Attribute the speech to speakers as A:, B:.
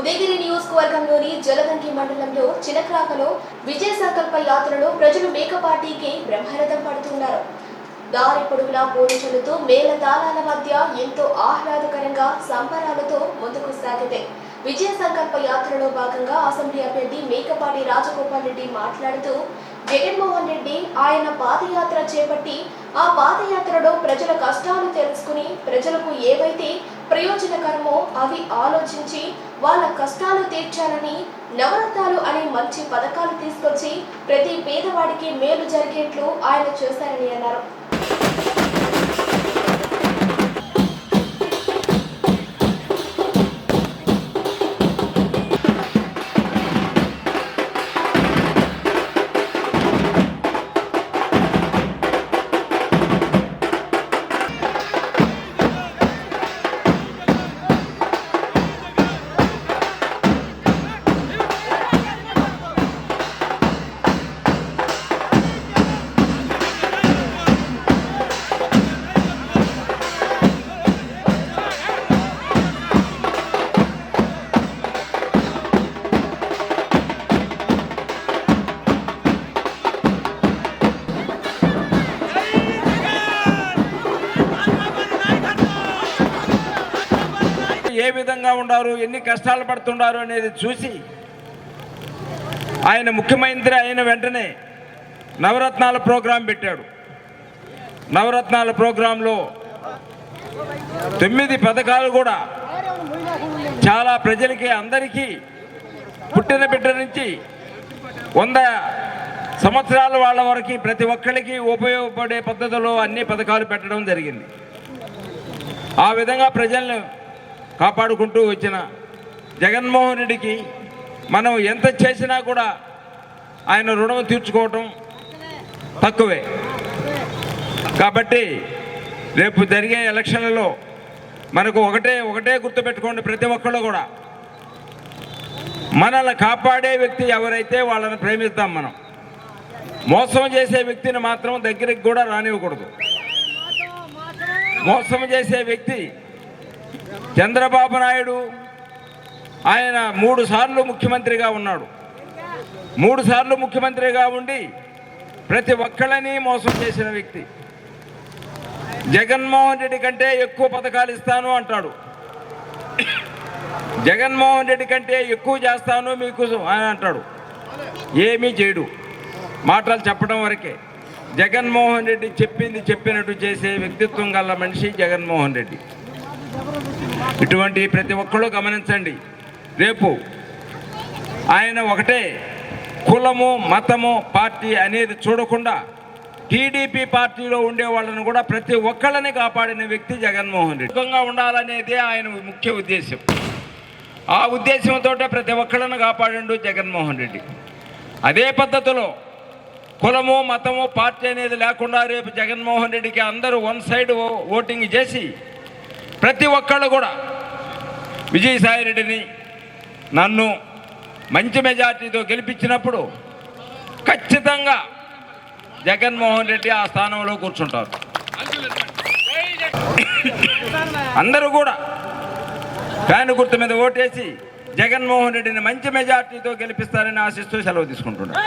A: ఉదయగిరి నియోజకవర్గంలోని జలగంకి మండలంలో చినక్రాకలో విజయ సంకల్ప యాత్రలో ప్రజలు మేకపాటికి బ్రహ్మరథం పడుతున్నారు. దారి పొడుగులా పోలీసులతో మేళ తాళాల మధ్య ఎంతో ఆహ్లాదకరంగా సంబరాలతో ముందుకు సాగితే. విజయ సంకల్ప యాత్రలో భాగంగా అసెంబ్లీ అభ్యర్థి మేకపాటి రాజగోపాల్ రెడ్డి మాట్లాడుతూ జగన్మోహన్ రెడ్డి ఆయన పాదయాత్ర చేపట్టి ఆ పాదయాత్రలో ప్రజల కష్టాలు తెలుసుకుని ప్రజలకు ఏవైతే ప్రయోజనకరమో అవి ఆలోచించి వాళ్ళ కష్టాలు తీర్చాలని నవరత్నాలు అనే మంచి పథకాలు తీసుకొచ్చి ప్రతి పేదవాడికి మేలు జరిగేట్లు ఆయన చేశారని అన్నారు.
B: ఏ విధంగా ఉండారు ఎన్ని కష్టాలు పడుతున్నారు అనేది చూసి ఆయన ముఖ్యమంత్రి అయిన వెంటనే నవరత్నాల ప్రోగ్రాం పెట్టాడు. నవరత్నాల ప్రోగ్రాంలో తొమ్మిది పథకాలు కూడా చాలా ప్రజలకి అందరికీ పుట్టిన బిడ్డ నుంచి వంద సంవత్సరాల వాళ్ళ వరకు ప్రతి ఒక్కరికి ఉపయోగపడే పద్ధతిలో అన్ని పథకాలు పెట్టడం జరిగింది. ఆ విధంగా ప్రజలను కాపాడుకుంటూ వచ్చిన జగన్మోహన్ రెడ్డికి మనం ఎంత చేసినా కూడా ఆయన రుణం తీర్చుకోవటం తక్కువే. కాబట్టి రేపు జరిగే ఎలక్షన్లలో మనకు ఒకటే ఒకటే గుర్తుపెట్టుకోండి ప్రతి ఒక్కళ్ళు కూడా. మనల్ని కాపాడే వ్యక్తి ఎవరైతే వాళ్ళని ప్రేమిస్తాం మనం. మోసం చేసే వ్యక్తిని మాత్రం దగ్గరికి కూడా రానివ్వకూడదు. మోసం చేసే వ్యక్తి చంద్రబాబు నాయుడు ఆయన మూడు సార్లు ముఖ్యమంత్రిగా ఉన్నాడు. మూడు సార్లు ముఖ్యమంత్రిగా ఉండి ప్రతి ఒక్కళ్ళని మోసం చేసిన వ్యక్తి. జగన్మోహన్ రెడ్డి కంటే ఎక్కువ పథకాలు ఇస్తాను అంటాడు. జగన్మోహన్ రెడ్డి కంటే ఎక్కువ చేస్తాను మీకు అని అంటాడు. ఏమీ చేయడు. మాటలు చెప్పడం వరకే. జగన్మోహన్ రెడ్డి చెప్పింది చెప్పినట్టు చేసే వ్యక్తిత్వం గల మనిషి జగన్మోహన్ రెడ్డి. ఇటువంటి ప్రతి ఒక్కళ్ళు గమనించండి. రేపు ఆయన ఒకటే కులము మతము పార్టీ అనేది చూడకుండా టీడీపీ పార్టీలో ఉండే వాళ్ళని కూడా ప్రతి ఒక్కళ్ళని కాపాడిన వ్యక్తి జగన్మోహన్ రెడ్డి. సుఖంగా ఉండాలనేదే ఆయన ముఖ్య ఉద్దేశం. ఆ ఉద్దేశంతో ప్రతి ఒక్కళ్ళని కాపాడిండు జగన్మోహన్ రెడ్డి. అదే పద్ధతిలో కులము మతము పార్టీ అనేది లేకుండా రేపు జగన్మోహన్ రెడ్డికి అందరూ వన్ సైడ్ ఓ- ఓటింగ్ చేసి ప్రతి ఒక్కళ్ళు కూడా విజయసాయి రెడ్డిని నన్ను మంచి మెజార్టీతో గెలిపించినప్పుడు ఖచ్చితంగా జగన్మోహన్ రెడ్డి ఆ స్థానంలో కూర్చుంటారు. అందరూ కూడా ఫ్యాన్ గుర్తు మీద ఓటేసి జగన్మోహన్ రెడ్డిని మంచి మెజార్టీతో గెలిపిస్తారని ఆశిస్తూ సెలవు తీసుకుంటున్నారు